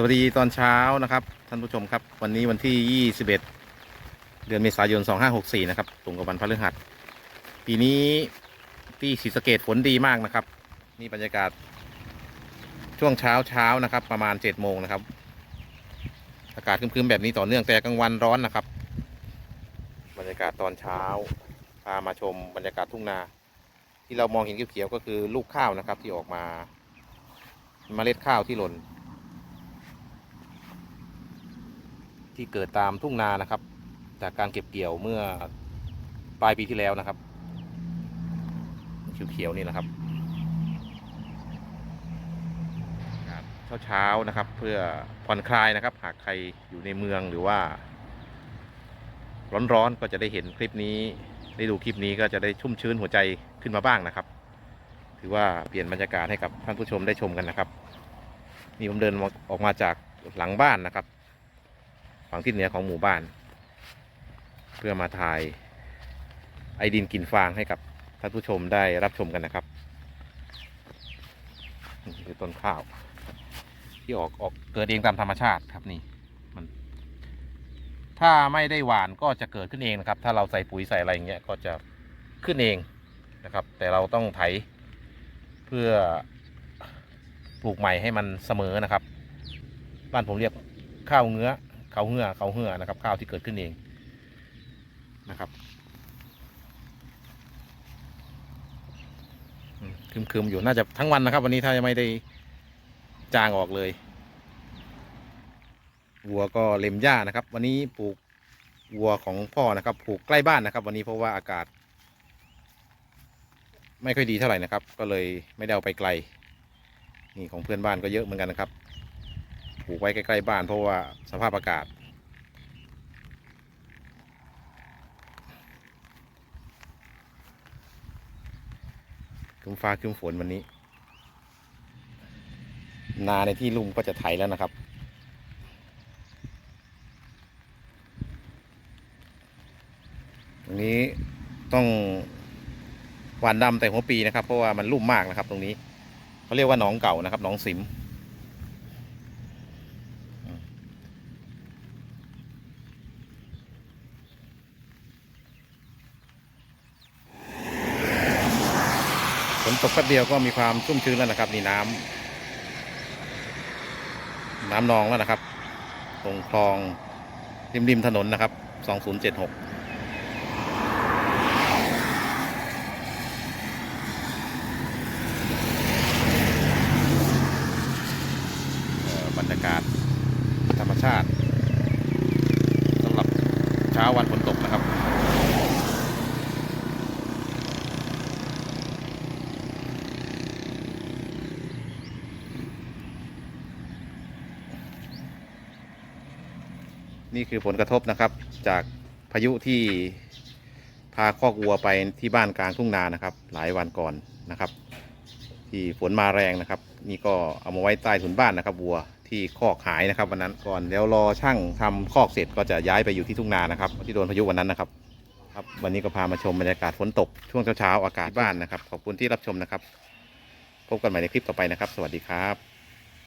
สวัสดีตอนเช้านะครับ ท่านผู้ชมครับ วันนี้วันที่ 21 เดือนเมษายน 2564 นะครับตรงกับวันพฤหัสปีนี้ที่ศรีสะเกดฝนดีมากนะครับ นี่บรรยากาศ ช่วงเช้าเช้านะครับ ประมาณ 7 โมงนะครับ อากาศครึ้มๆแบบนี้ต่อเนื่องแต่กลางวันร้อนนะครับ บรรยากาศตอนเช้าพามาชมบรรยากาศทุ่งนา ที่เรามองเห็นเขียวๆก็คือลูกข้าวนะครับที่ออกมาเมล็ดข้าวที่หล่น ที่เกิดตามทุ่งนานะครับ จากการเก็บเกี่ยวเมื่อปลายปีที่แล้วนะครับเขียวๆนี่นะครับเช้าเช้าๆนะครับ เพื่อผ่อนคลายนะครับ หากใครอยู่ในเมืองหรือว่า ร้อนๆก็จะได้เห็นคลิปนี้ ได้ดูคลิปนี้ก็จะได้ชุ่มชื้นหัวใจขึ้นมาบ้างนะครับ ถือว่าเปลี่ยนบรรยากาศให้กับท่านผู้ชมได้ชมกันนะครับ นี่ผมเดินออกมาจากหลังบ้านนะครับ ฝั่งทิศเหนือของหมู่บ้าน เพื่อมาถ่ายไอดินกินฟางให้กับท่านผู้ชมได้รับชมกันนะครับนี่คือต้นข้าว ที่ออกออกเกิดเองตามธรรมชาติครับนี่มัน ถ้าไม่ได้หวานก็จะเกิดขึ้นเองนะครับ ถ้าเราใส่ปุ๋ยใส่อะไรอย่างเงี้ยก็จะขึ้นเองนะครับ แต่เราต้องไถเพื่อปลูกใหม่ให้มันเสมอนะครับ บ้านผมเรียกข้าวเงื้อ เขาเหื่อเขาเหื่อนะครับ ข้าวที่เกิดขึ้นเองนะครับอืมคึมๆอยู่น่าจะทั้งวันนะครับ วันนี้ถ้ายังไม่ได้จางออกเลยวัวก็เล็มหญ้านะครับ วันนี้ปลูกวัวของพ่อนะครับปลูกใกล้บ้านนะครับ วันนี้เพราะว่าอากาศ ไม่ค่อยดีเท่าไหร่นะครับ ก็เลยไม่ได้เอาไปไกล นี่ของเพื่อนบ้านก็เยอะเหมือนกันนะครับ ปลูกไว้ใกล้ ๆ บ้านเพราะว่าสภาพอากาศ คึ้มฟ้าคึ้มฝนวันนี้ นาในที่ลุ่มก็จะไถแล้วนะครับตรงนี้ต้องหวานดำแต่หัวปีนะครับ เพราะว่ามันลุ่มมากนะครับ ตรงนี้เขาเรียกว่าหนองเก่านะครับหนองสิม ตกแป๊บเดียวก็มีความชุ่มชื้นแล้วนะครับนี่น้ำน้ำนองแล้วนะครับ ตรงคลองริมริมถนนนะครับ2076เอ่อบรรยากาศธรรมชาติสำหรับเช้าวันฝนตกนะครับ นี่คือผลกระทบนะครับ จากพายุที่พาคอกวัวไปที่บ้านกลางทุ่งนานะครับ หลายวันก่อนนะครับ ที่ฝนมาแรงนะครับ นี่ก็เอามาไว้ใต้ถุนบ้านนะครับวัวที่คอกหายนะครับวันนั้นก่อนเดี๋ยวรอช่างทำคอกเสร็จก็จะย้ายไปอยู่ที่ทุ่งนานะครับ ที่โดนพายุวันนั้นนะครับ ครับวันนี้ก็พามาชมบรรยากาศฝนตกช่วงเช้าๆอากาศบ้านนะครับ ขอบคุณที่รับชมนะครับ พบกันใหม่ในคลิปต่อไปนะครับ สวัสดีครับ